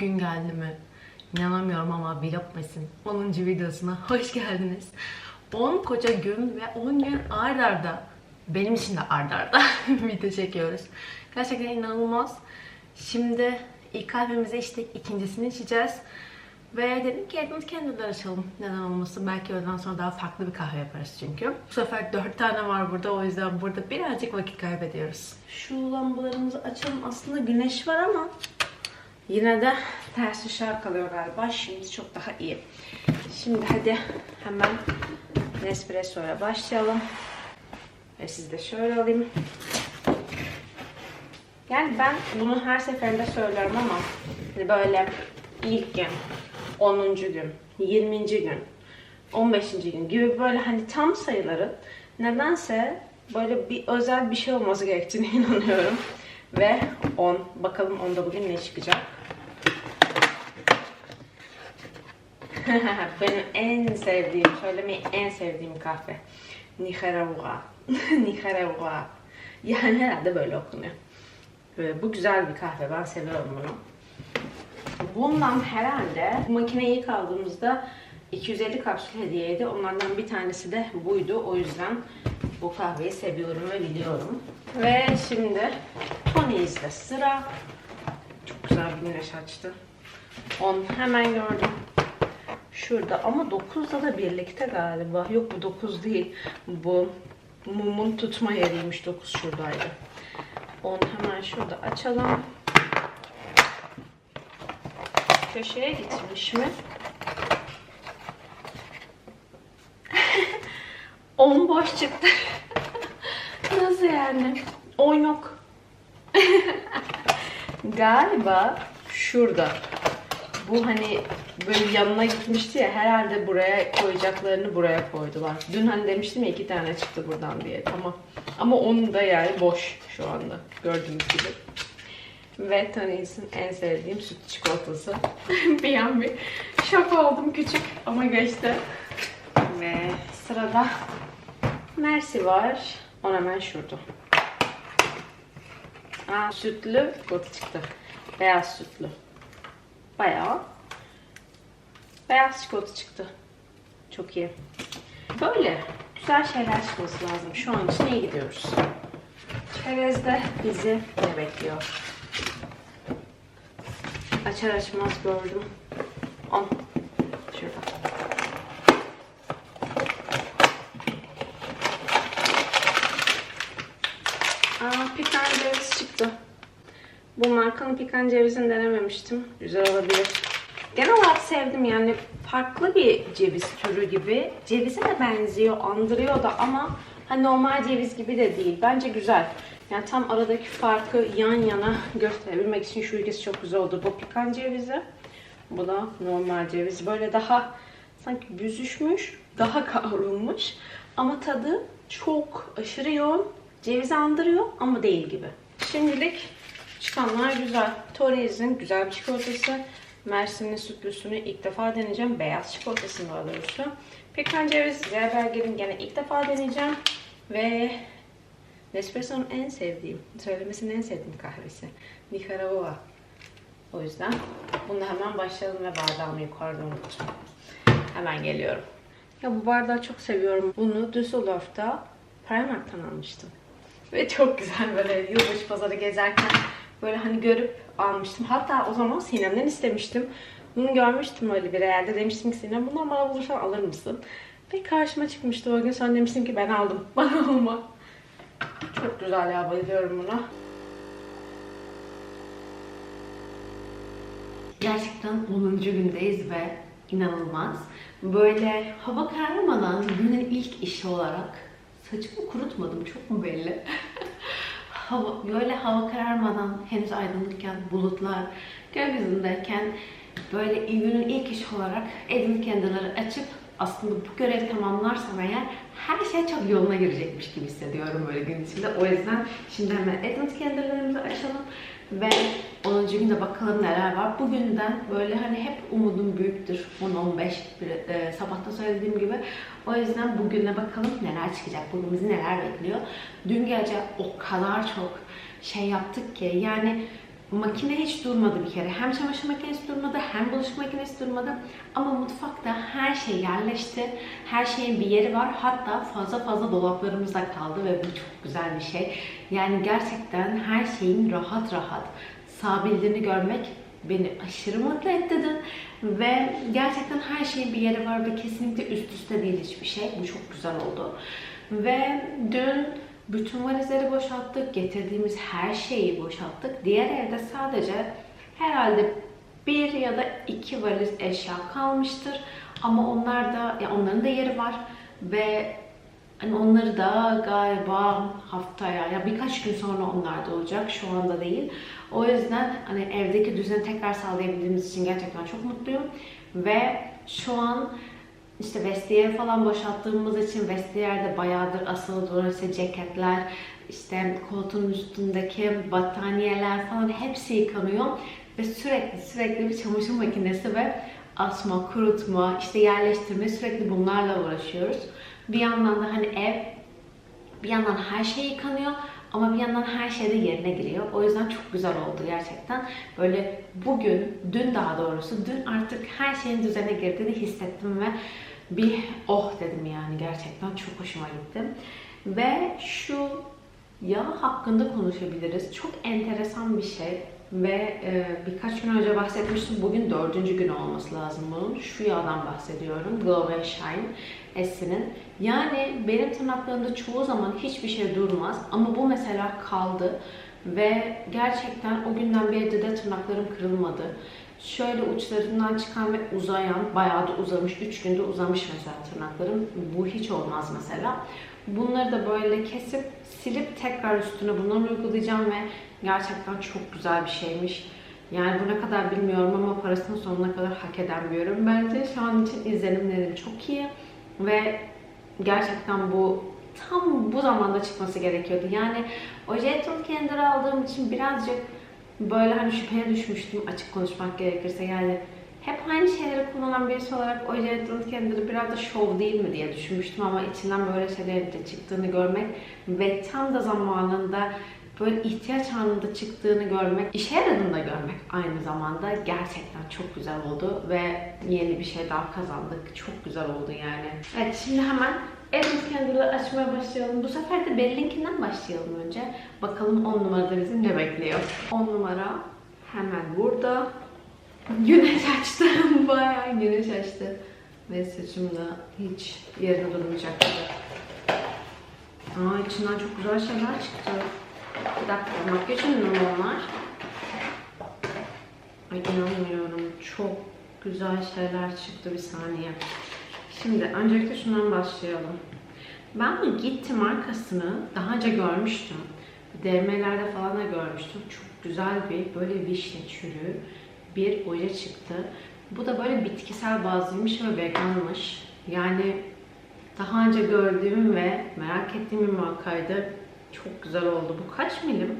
Yani gerçekten o gün geldi mi? İnanamıyorum ama vlog mesin 10. videosuna hoş geldiniz. 10 koca gün ve 10 gün ard arda benim için de ard arda video çekiyoruz. Gerçekten inanılmaz. Şimdi ilk kahvemizi içtik, ikincisini içeceğiz. Ve dedim ki Edmund Candle'lar açalım. Neden olmasın? Belki öğleden sonra daha farklı bir kahve yaparız çünkü. Bu sefer 4 tane var burada. O yüzden burada birazcık vakit kaybediyoruz. Şu lambalarımızı açalım. Aslında güneş var ama yine de ters ışığa kalıyor galiba. Şimdi çok daha iyi. Şimdi hadi hemen Nespresso'ya başlayalım. Ve siz de şöyle alayım. Yani ben bunu her seferinde söylüyorum ama hani böyle ilk gün, 10. gün, 20. gün, 15. gün gibi böyle hani tam sayıların nedense böyle bir özel bir şey olması gerektiğine inanıyorum. Ve 10. Bakalım onda bugün ne çıkacak. Benim en sevdiğim, söylemeyi en sevdiğim kahve. Nicaragua. Nicaragua. Yani herhalde böyle okunuyor. Bu güzel bir kahve. Ben seviyorum bunu. Bundan herhalde makineyi ilk aldığımızda 250 kapsül hediyeydi. Onlardan bir tanesi de buydu. O yüzden bu kahveyi seviyorum ve biliyorum. Ve şimdi Tony's'de sıra. Çok güzel bir güneş açtı. 10 hemen gördüm. Şurada ama 9'da da birlikte galiba. Yok bu 9 değil. Bu mumun tutma yeriymiş. 9 şuradaydı. 10 hemen şurada açalım. Köşeye gitmiş mi? 10 boş çıktı. Nasıl yani? 10 yok. Galiba şurada. Bu hani böyle yanına gitmişti ya herhalde buraya koyacaklarını buraya koydular. Dün hani demiştim ya iki tane çıktı buradan diye. Tamam. Ama onun da yani boş şu anda. Gördüğünüz gibi. Ve Tony's'in en sevdiğim süt çikolatası. bir an bir şok oldum küçük ama geçti. Ve sırada Mersi var. On hemen şurada. Aa, sütlü çikolata çıktı. Beyaz sütlü. Bayağı beyaz çikolata çıktı. Çok iyi. Böyle güzel şeyler çıkması lazım. Şu an için iyi gidiyoruz. Çerezde bizi ne bekliyor? Açar açmaz gördüm. On. Şurada. Aa, pikan ceviz çıktı. Bu markanın pikan cevizini denememiştim. Güzel olabilir. Genel olarak sevdim yani farklı bir ceviz türü gibi. Cevize de benziyor, andırıyor da ama hani normal ceviz gibi de değil. Bence güzel. Yani tam aradaki farkı yan yana gösterebilmek için şu ikisi çok güzel oldu. Bu pikan cevizi. Bu da normal ceviz. Böyle daha sanki büzüşmüş, daha kavrulmuş. Ama tadı çok aşırı yoğun. Cevizi andırıyor ama değil gibi. Şimdilik çıkanlar güzel. Torres'in güzel bir çikolatası. Mersin'in sütlüsünü ilk defa deneyeceğim. Beyaz çikolatasını daha doğrusu. Pekan ceviz, Zerberger'in gene ilk defa deneyeceğim. Ve Nespresso'nun en sevdiğim, söylemesinin en sevdiğim kahvesi. Nicaragua. O yüzden bununla hemen başlayalım ve bardağımı yukarıda unuttum. Hemen geliyorum. Ya bu bardağı çok seviyorum. Bunu Düsseldorf'ta Primark'tan almıştım. Ve çok güzel böyle yılbaşı pazarı gezerken böyle hani görüp almıştım. Hatta o zaman Sinem'den istemiştim. Bunu görmüştüm öyle bir yerde. Demiştim ki Sinem bunu bana bulursan alır mısın? Ve karşıma çıkmıştı o gün. Sonra demiştim ki ben aldım. Bana alma. Çok güzel ya bayılıyorum buna. Gerçekten 10. gündeyiz ve inanılmaz. Böyle hava kararmadan günün ilk işi olarak saçımı kurutmadım çok mu belli? Hava, böyle hava kararmadan henüz aydınlıkken bulutlar gökyüzündeyken böyle günün ilk işi olarak Edmund Candle'ları açıp aslında bu görevi tamamlarsam eğer her şey çok yoluna girecekmiş gibi hissediyorum böyle gün içinde. O yüzden şimdi hemen Edmund Candle'larımızı açalım ve 10. günde bakalım neler var. Bugünden böyle hani hep umudum büyüktür. 10-15 bir, e, sabahta söylediğim gibi. O yüzden bugüne bakalım neler çıkacak. Bugün bizi neler bekliyor. Dün gece o kadar çok şey yaptık ki yani makine hiç durmadı bir kere. Hem çamaşır makinesi durmadı, hem bulaşık makinesi durmadı. Ama mutfakta her şey yerleşti. Her şeyin bir yeri var. Hatta fazla fazla dolaplarımız da kaldı ve bu çok güzel bir şey. Yani gerçekten her şeyin rahat rahat sığabildiğini görmek beni aşırı mutlu etti dün. Ve gerçekten her şeyin bir yeri var ve kesinlikle üst üste değil hiçbir şey. Bu çok güzel oldu. Ve dün bütün valizleri boşalttık, getirdiğimiz her şeyi boşalttık. Diğer evde sadece herhalde bir ya da iki valiz eşya kalmıştır. Ama onlar da, ya onların da yeri var ve hani onları da galiba haftaya ya birkaç gün sonra onlar da olacak. Şu anda değil. O yüzden hani evdeki düzeni tekrar sağlayabildiğimiz için gerçekten çok mutluyum. Ve şu an işte vestiyer falan boşalttığımız için vestiyerde bayağıdır asılı duran işte ceketler, işte koltuğun üstündeki battaniyeler falan hepsi yıkanıyor. Ve sürekli sürekli bir çamaşır makinesi ve asma, kurutma, işte yerleştirme sürekli bunlarla uğraşıyoruz. Bir yandan da hani ev, bir yandan her şey yıkanıyor ama bir yandan her şey de yerine giriyor. O yüzden çok güzel oldu gerçekten. Böyle bugün, dün daha doğrusu, dün artık her şeyin düzene girdiğini hissettim ve bir oh dedim yani gerçekten çok hoşuma gitti. Ve şu yağ hakkında konuşabiliriz. Çok enteresan bir şey ve e, birkaç gün önce bahsetmiştim. Bugün dördüncü gün olması lazım bunun. Şu yağdan bahsediyorum. Glow and Shine Essie'nin. Yani benim tırnaklarımda çoğu zaman hiçbir şey durmaz. Ama bu mesela kaldı. Ve gerçekten o günden beri de tırnaklarım kırılmadı. Şöyle uçlarından çıkan ve uzayan, bayağı da uzamış, 3 günde uzamış mesela tırnaklarım. Bu hiç olmaz mesela. Bunları da böyle kesip, silip tekrar üstüne bunları uygulayacağım ve gerçekten çok güzel bir şeymiş. Yani bu ne kadar bilmiyorum ama parasını sonuna kadar hak eden bir ürün. Bence şu an için izlenimlerim çok iyi ve gerçekten bu tam bu zamanda çıkması gerekiyordu. Yani o Gentle Cander'ı aldığım için birazcık böyle hani şüpheye düşmüştüm açık konuşmak gerekirse. Yani hep aynı şeyleri kullanan birisi olarak o Gentle Cander'ı biraz da şov değil mi diye düşünmüştüm ama içinden böyle şeylerin de çıktığını görmek ve tam da zamanında böyle ihtiyaç anında çıktığını görmek, işe yaradığını da görmek aynı zamanda gerçekten çok güzel oldu ve yeni bir şey daha kazandık. Çok güzel oldu yani. Evet şimdi hemen Adams Candle'ı açmaya başlayalım. Bu sefer de Bell'inkinden başlayalım önce. Bakalım 10 numarada bizim ne bekliyor. 10 numara hemen burada. Güneş açtı. Bayağı güneş açtı. Ve saçımda hiç yerine durmayacak gibi. Aa içinden çok güzel şeyler çıktı. Bir dakika makyaj ürünü mü onlar? Ay inanmıyorum. Çok güzel şeyler çıktı bir saniye. Şimdi öncelikle şundan başlayalım. Ben bu Gitti markasını daha önce görmüştüm. DM'lerde falan da görmüştüm. Çok güzel bir böyle vişne çürü bir oje çıktı. Bu da böyle bitkisel bazlıymış ve veganmış. Yani daha önce gördüğüm ve merak ettiğim bir markaydı. Çok güzel oldu. Bu kaç milim?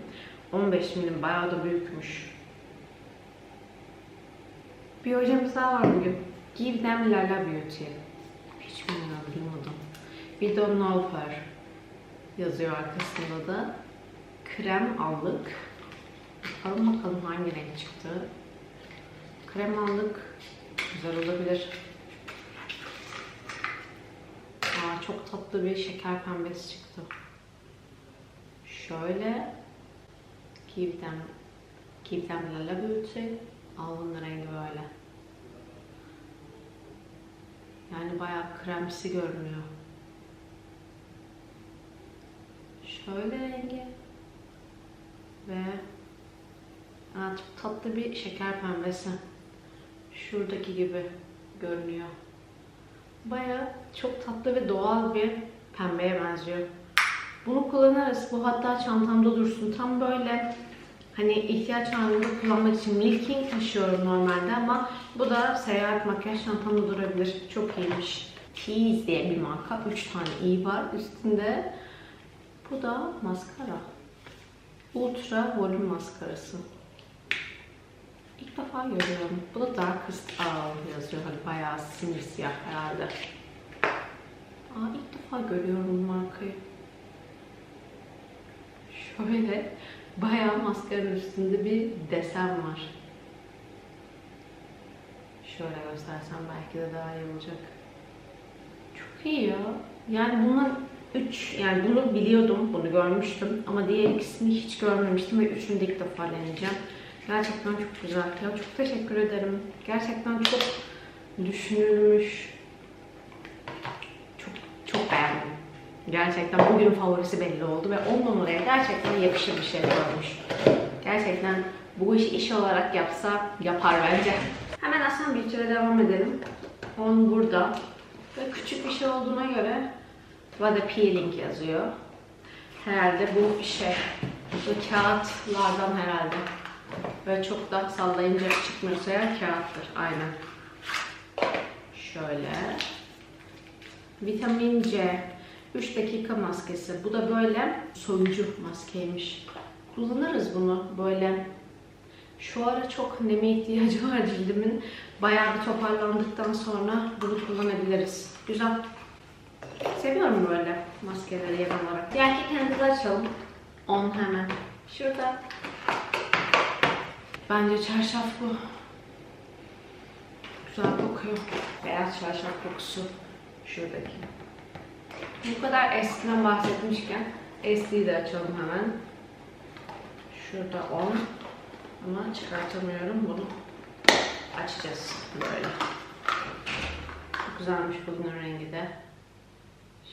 15 milim. Bayağı da büyükmüş. Bir hocamız daha var bugün. Give them Lala Beauty. Hiç bilmiyorum, duymadım. Bir de Nolfer yazıyor arkasında da. Krem allık. Bakalım bakalım hangi renk çıktı. Krem allık. Güzel olabilir. Aa, çok tatlı bir şeker pembesi çıktı. Şöyle give them Lala Beauty. Alnının rengi böyle. Yani bayağı kremsi görünüyor. Şöyle rengi. Ve aa, çok tatlı bir şeker pembesi. Şuradaki gibi görünüyor. Bayağı çok tatlı ve doğal bir pembeye benziyor. Bunu kullanırız. Bu hatta çantamda dursun. Tam böyle hani ihtiyaç anında kullanmak için Milking taşıyorum normalde ama bu da seyahat makyaj çantamda durabilir. Çok iyiymiş. Tease diye bir marka. 3 tane iyi var üstünde. Bu da maskara. Ultra volüm maskarası. İlk defa görüyorum. Bu da Darkest Hour yazıyor. Hani bayağı simsiyah herhalde. Aa, ilk defa görüyorum markayı. Şöyle Bayağı maskeranın üstünde bir desen var. Şöyle göstersem belki de daha iyi olacak. Çok iyi ya. Yani bunun üç, yani bunu biliyordum, bunu görmüştüm ama diğer ikisini hiç görmemiştim ve üçünü de ilk defa deneyeceğim. Gerçekten çok güzel. Ya çok teşekkür ederim. Gerçekten çok düşünülmüş. Çok çok beğendim. Gerçekten bugünün favorisi belli oldu ve 10 numaraya gerçekten yakışır bir şey olmuş. Gerçekten bu işi iş olarak yapsa yapar bence. Hemen Aslan Beach'e devam edelim. 10 burada. Ve küçük bir şey olduğuna göre Vada Peeling yazıyor. Herhalde bu şey, bu kağıtlardan herhalde. Böyle çok da sallayınca çıkmıyorsa ya kağıttır. Aynen. Şöyle. Vitamin C. 3 dakika maskesi. Bu da böyle soyucu maskeymiş. Kullanırız bunu böyle. Şu ara çok neme ihtiyacı var cildimin. Bayağı bir toparlandıktan sonra bunu kullanabiliriz. Güzel. Seviyorum böyle maskeleri yer olarak. Diğer kendimizi açalım. 10 hemen. Şurada. Bence çarşaf bu. Güzel kokuyor. Beyaz çarşaf kokusu. Şuradaki. Bu kadar eskiden bahsetmişken eskiyi de açalım hemen. Şurada 10. Ama çıkartamıyorum bunu. Açacağız böyle. Çok güzelmiş bugünün rengi de.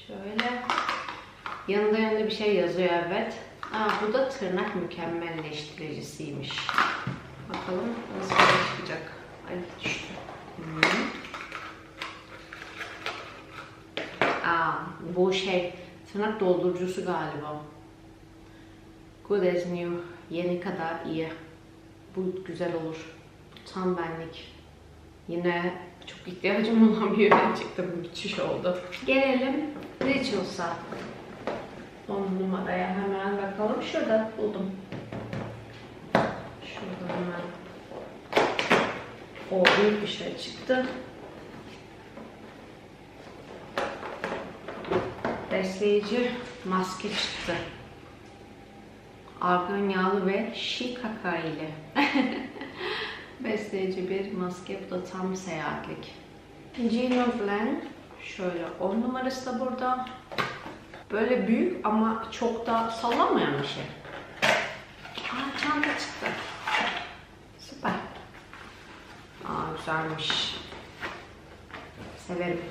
Şöyle. Yanında yanında bir şey yazıyor evet. Aa, bu da tırnak mükemmelleştiricisiymiş. Bakalım nasıl çıkacak. Ay düştü. Hmm. Aa, bu şey tırnak doldurucusu galiba. Good as new. Yeni kadar iyi. Bu güzel olur. Bu tam benlik. Yine çok ihtiyacım olan bir ürün çıktı. Bu müthiş oldu. Gelelim Rituals'a. 10 numaraya hemen bakalım. Şurada buldum. Hemen. O büyük bir şey çıktı. Besleyici maske çıktı. Argan yağlı ve shikaka ile. Besleyici bir maske. Bu da tam seyahatlik. Gino Blend. Şöyle 10 numarası da burada. Böyle büyük ama çok da sallanmayan bir şey. Aa çanta çıktı. Süper. Aa güzelmiş. Severim.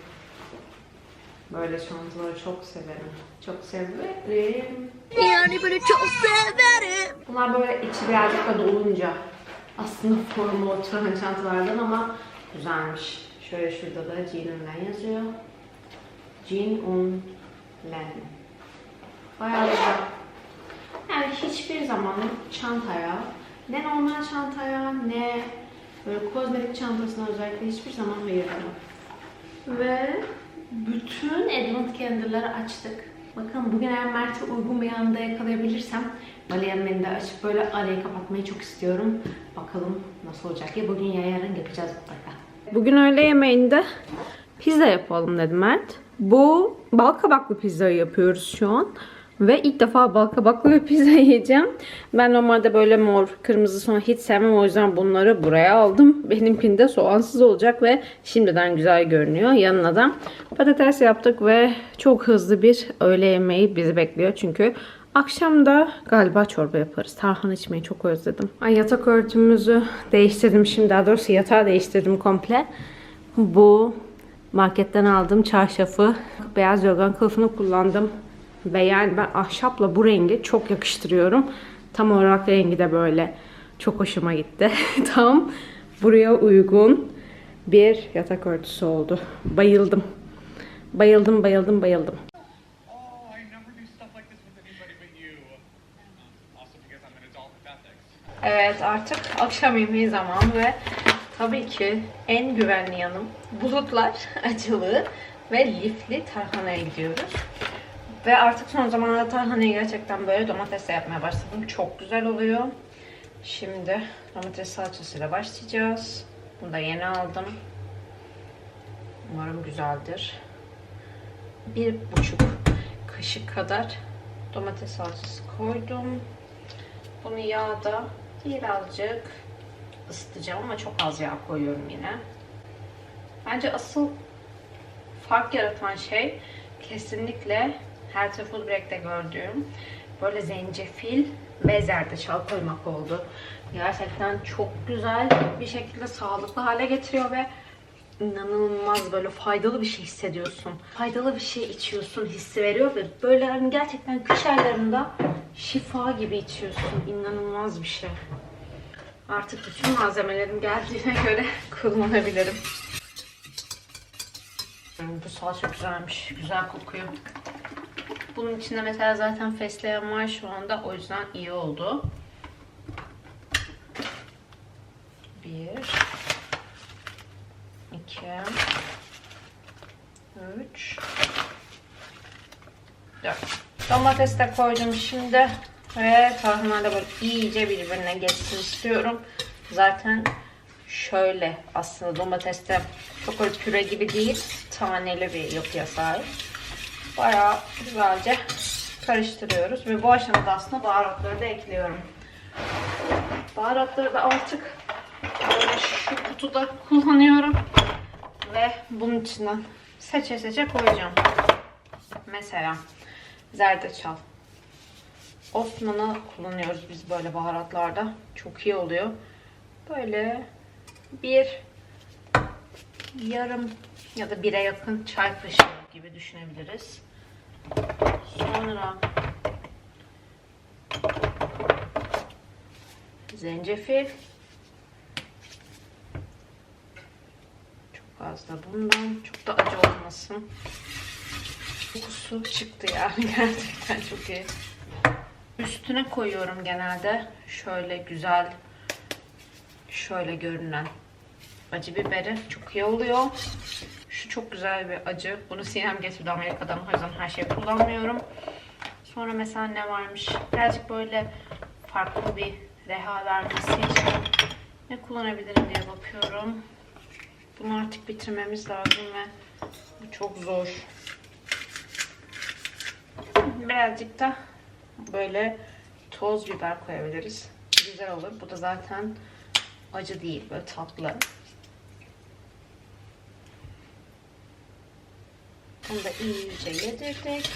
Böyle çantaları çok severim. Çok severim. Yani böyle çok severim. Bunlar böyle içi birazcık da dolunca aslında formu oturan çantalardan ama güzelmiş. Şöyle şurada da Jean Unlen yazıyor. Jean Unlen. Bayağı güzel. Yani hiçbir zaman çantaya, ne normal çantaya ne böyle kozmetik çantasına özellikle hiçbir zaman ayırmam. Ve bütün Edmund Kendir'leri açtık. Bakın bugün eğer Mert'e uygun bir anda yakalayabilirsem Aliye'nin de açıp böyle arayı kapatmayı çok istiyorum. Bakalım nasıl olacak ya bugün ya yarın yapacağız mutlaka. Bugün öğle yemeğinde pizza yapalım dedi Mert. Bu bal kabaklı pizzayı yapıyoruz şu an. Ve ilk defa bal kabaklı bir pizza yiyeceğim. Ben normalde böyle mor, kırmızı soğan hiç sevmem. O yüzden bunları buraya aldım. Benimkinde soğansız olacak ve şimdiden güzel görünüyor. Yanına da patates yaptık ve çok hızlı bir öğle yemeği bizi bekliyor. Çünkü akşam da galiba çorba yaparız. Tarhana içmeyi çok özledim. Ay yatak örtümüzü değiştirdim şimdi. Daha doğrusu yatağı değiştirdim komple. Bu marketten aldığım çarşafı, beyaz yorgan kılıfını kullandım. Ve yani ben ahşapla bu rengi çok yakıştırıyorum. Tam olarak rengi de böyle çok hoşuma gitti. Tam buraya uygun bir yatak örtüsü oldu. Bayıldım. Bayıldım, bayıldım, bayıldım. Oh. Evet artık akşam yemeği zamanı ve tabii ki en güvenli yanım bulutlar acılı ve lifli tarhanaya gidiyoruz. Ve artık son zamanlarda tarhanayı gerçekten böyle domatesle yapmaya başladım. Çok güzel oluyor. Şimdi domates salçasıyla başlayacağız. Bunu da yeni aldım. Umarım güzeldir. Bir buçuk kaşık kadar domates salçası koydum. Bunu yağda birazcık ısıtacağım ama çok az yağ koyuyorum yine. Bence asıl fark yaratan şey kesinlikle Healthy Food Break'te gördüğüm böyle zencefil ve zerdeçal koymak oldu. Gerçekten çok güzel bir şekilde sağlıklı hale getiriyor ve inanılmaz böyle faydalı bir şey hissediyorsun. Faydalı bir şey içiyorsun hissi veriyor ve böyle hani gerçekten kış aylarında şifa gibi içiyorsun. İnanılmaz bir şey. Artık bütün malzemelerim geldiğine göre kullanabilirim. Bu salça güzelmiş. Güzel kokuyor. Bunun içinde mesela zaten fesleğen var şu anda. O yüzden iyi oldu. Bir. iki, Üç. Dört. Domates de koydum şimdi. Ve tarhana da böyle iyice birbirine geçsin istiyorum. Zaten şöyle aslında domates de çok öyle püre gibi değil. Taneli bir yapıya sahip. Bayağı güzelce karıştırıyoruz. Ve bu aşamada aslında baharatları da ekliyorum. Baharatları da artık böyle şu kutuda kullanıyorum. Ve bunun içinden seçe seçe koyacağım. Mesela zerdeçal. Osman'ı kullanıyoruz biz böyle baharatlarda. Çok iyi oluyor. Böyle bir yarım ya da bire yakın çay kaşığı gibi düşünebiliriz. Sonra zencefil. Çok az da bundan. Çok da acı olmasın. Kokusu çıktı yani gerçekten çok iyi. Üstüne koyuyorum genelde. Şöyle güzel şöyle görünen acı biberi çok iyi oluyor. Çok güzel bir acı. Bunu Sinem getirdi Amerika'dan. O yüzden her şeyi kullanmıyorum. Sonra mesela ne varmış? Birazcık böyle farklı bir reha vermesi için ne kullanabilirim diye bakıyorum. Bunu artık bitirmemiz lazım ve bu çok zor. Birazcık da böyle toz biber koyabiliriz. Güzel olur. Bu da zaten acı değil. Böyle tatlı. Bunu da iyice yedirdik.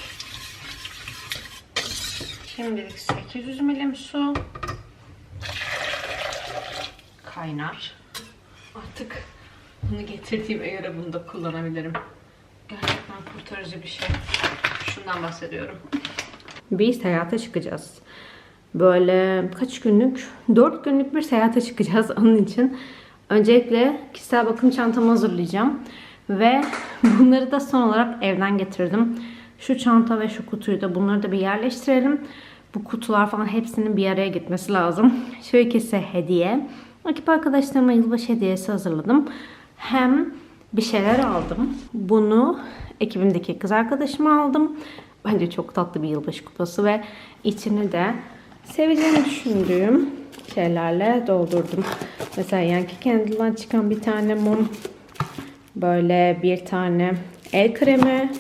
Şimdilik 800 milim su. Kaynar. Artık bunu getirdiğime göre bunu da kullanabilirim. Gerçekten kurtarıcı bir şey. Şundan bahsediyorum. Bir seyahate çıkacağız. Böyle kaç günlük? 4 günlük bir seyahate çıkacağız onun için. Öncelikle kişisel bakım çantamı hazırlayacağım. Ve bunları da son olarak evden getirdim. Şu çanta ve şu kutuyu da bunları da bir yerleştirelim. Bu kutular falan hepsinin bir araya gitmesi lazım. Şu ikisi hediye. Ekip arkadaşlarıma yılbaşı hediyesi hazırladım. Hem bir şeyler aldım. Bunu ekibimdeki kız arkadaşıma aldım. Bence çok tatlı bir yılbaşı kupası ve içini de seveceğini düşündüğüm şeylerle doldurdum. Mesela Yankee Candle'dan çıkan bir tane mum. Böyle bir tane el kremi.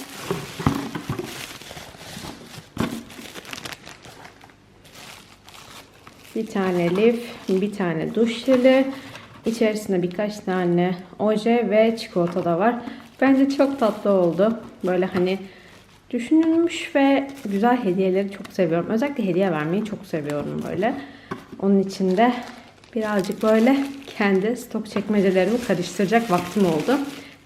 Bir tane lif, bir tane duş jeli. İçerisinde birkaç tane oje ve çikolata da var. Bence çok tatlı oldu. Böyle hani düşünülmüş ve güzel hediyeleri çok seviyorum. Özellikle hediye vermeyi çok seviyorum böyle. Onun için de birazcık böyle kendi stok çekmecelerimi karıştıracak vaktim oldu.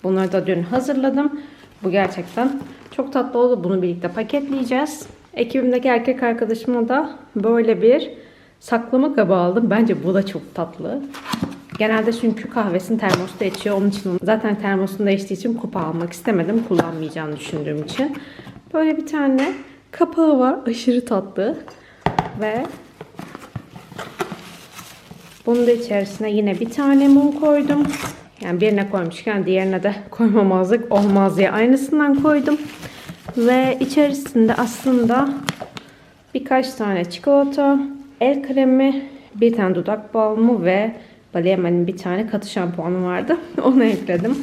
Bunları da dün hazırladım. Bu gerçekten çok tatlı oldu. Bunu birlikte paketleyeceğiz. Ekibimdeki erkek arkadaşıma da böyle bir saklama kabı aldım. Bence bu da çok tatlı. Genelde çünkü kahvesini termosta içiyor. Onun için zaten termosunda içtiği için kupa almak istemedim. Kullanmayacağını düşündüğüm için. Böyle bir tane kapağı var. Aşırı tatlı. Ve bunun da içerisine yine bir tane mum koydum. Yani birine koymuşken diğerine de koymamazlık olmaz diye aynısından koydum. Ve içerisinde aslında birkaç tane çikolata, el kremi, bir tane dudak balmı ve Baleyemen'in bir tane katı şampuanı vardı. Onu ekledim.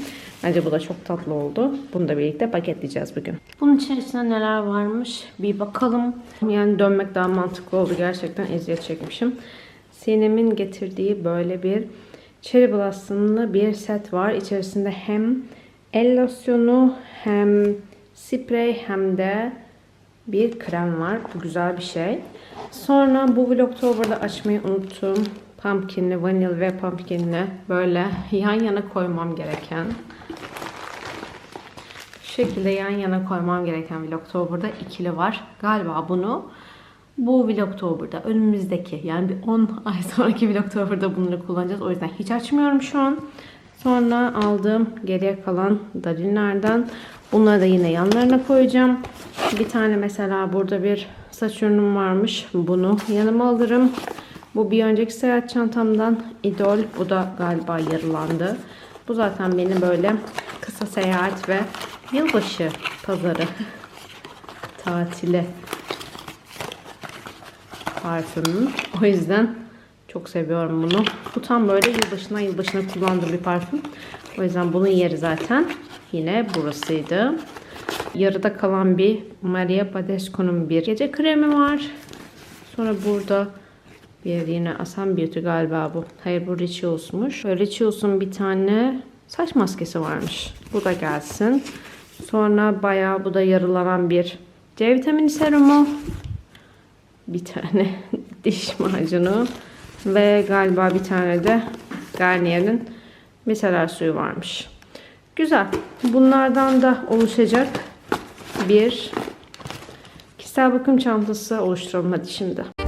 Bence bu da çok tatlı oldu. Bunu da birlikte paketleyeceğiz bugün. Bunun içerisinde neler varmış bir bakalım. Yani dönmek daha mantıklı oldu. Gerçekten eziyet çekmişim. Sinem'in getirdiği böyle bir Cherry Blossom'lı bir set var. İçerisinde hem el losyonu hem sprey hem de bir krem var. Bu güzel bir şey. Sonra bu Vlogtober'da açmayı unuttum. Pumpkinli, vanil ve pumpkinli böyle yan yana koymam gereken şekilde yan yana koymam gereken Vlogtober'da ikili var. Galiba bunu bu Vlogtober'da önümüzdeki yani bir 10 ay sonraki Vlogtober'da bunları kullanacağız. O yüzden hiç açmıyorum şu an. Sonra aldığım geriye kalan Darinlerden bunları da yine yanlarına koyacağım. Bir tane mesela burada bir saç ürünüm varmış. Bunu yanıma alırım. Bu bir önceki seyahat çantamdan idol. Bu da galiba yarılandı. Bu zaten benim böyle kısa seyahat ve yılbaşı pazarı tatili parfümüm. O yüzden çok seviyorum bunu. Bu tam böyle yılbaşına yılbaşına kullandığım bir parfüm. O yüzden bunun yeri zaten yine burasıydı. Yarıda kalan bir Maria Badescu'nun bir gece kremi var. Sonra burada bir yine Asam Beauty galiba bu. Hayır bu Rituals'muş. Böyle Rituals'un bir tane saç maskesi varmış. Bu da gelsin. Sonra bayağı bu da yarılanan bir C vitamini serumu. Bir tane diş macunu. Ve galiba bir tane de Garnier'in miseler suyu varmış. Güzel. Bunlardan da oluşacak bir kişisel bakım çantası oluşturalım hadi şimdi.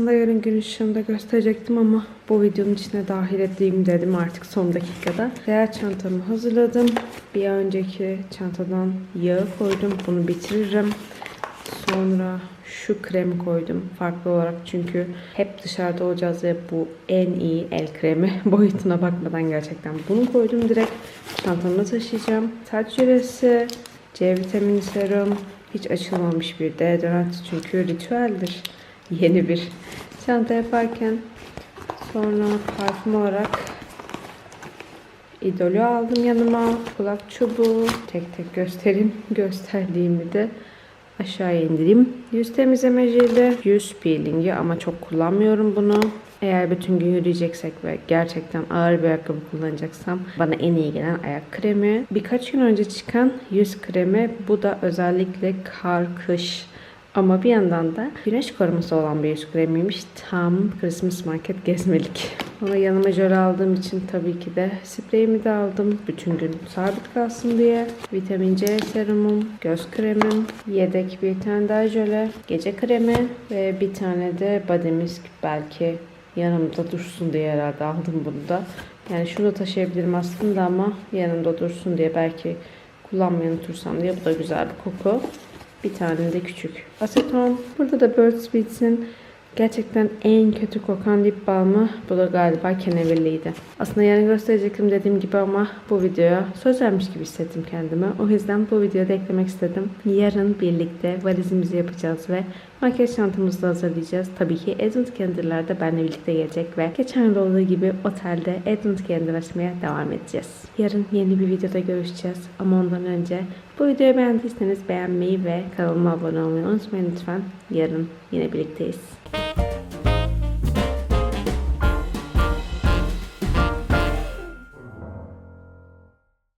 Aslında yarın gün ışığında gösterecektim ama bu videonun içine dahil edeyim dedim artık son dakikada. Seyahat çantamı hazırladım. Bir önceki çantadan yağı koydum. Bunu bitiririm. Sonra şu kremi koydum farklı olarak çünkü hep dışarıda olacağız ve bu en iyi el kremi boyutuna bakmadan gerçekten bunu koydum direkt çantamda taşıyacağım. Saç jölesi, C vitamini serum, hiç açılmamış bir deodorant çünkü ritüeldir yeni bir çanta yaparken. Sonra parfüm olarak idolü aldım yanıma. Kulak çubuğu. Tek tek göstereyim. Gösterdiğimi de aşağıya indireyim. Yüz temizleme jeli. Yüz peelingi ama çok kullanmıyorum bunu. Eğer bütün gün yürüyeceksek ve gerçekten ağır bir ayakkabı kullanacaksam bana en iyi gelen ayak kremi. Birkaç gün önce çıkan yüz kremi. Bu da özellikle kar, kış ama bir yandan da güneş koruması olan bir yüz kremiymiş. Tam Christmas market gezmelik. Ona yanıma jöle aldığım için tabii ki de spreyimi de aldım. Bütün gün sabit kalsın diye. Vitamin C serumum, göz kremim, yedek bir tane daha jöle, gece kremi ve bir tane de body mist belki yanımda dursun diye herhalde aldım bunu da. Yani şunu da taşıyabilirim aslında ama yanımda dursun diye belki kullanmayı unutursam diye bu da güzel bir koku. Bir tane de küçük aseton. Burada da Burt's Beats'in gerçekten en kötü kokan lip balmı. Bu da galiba kenevirliydi. Aslında yarın gösterecektim dediğim gibi ama bu videoya söz vermiş gibi hissettim kendime. O yüzden bu videoda eklemek istedim. Yarın birlikte valizimizi yapacağız ve makyaj çantamızı da hazırlayacağız. Tabii ki Advent Candle'lar da benimle birlikte gelecek ve geçen yıl olduğu gibi otelde Advent Candle açmaya devam edeceğiz. Yarın yeni bir videoda görüşeceğiz. Ama ondan önce bu videoyu beğendiyseniz beğenmeyi ve kanalıma abone olmayı unutmayın lütfen. Yarın yine birlikteyiz.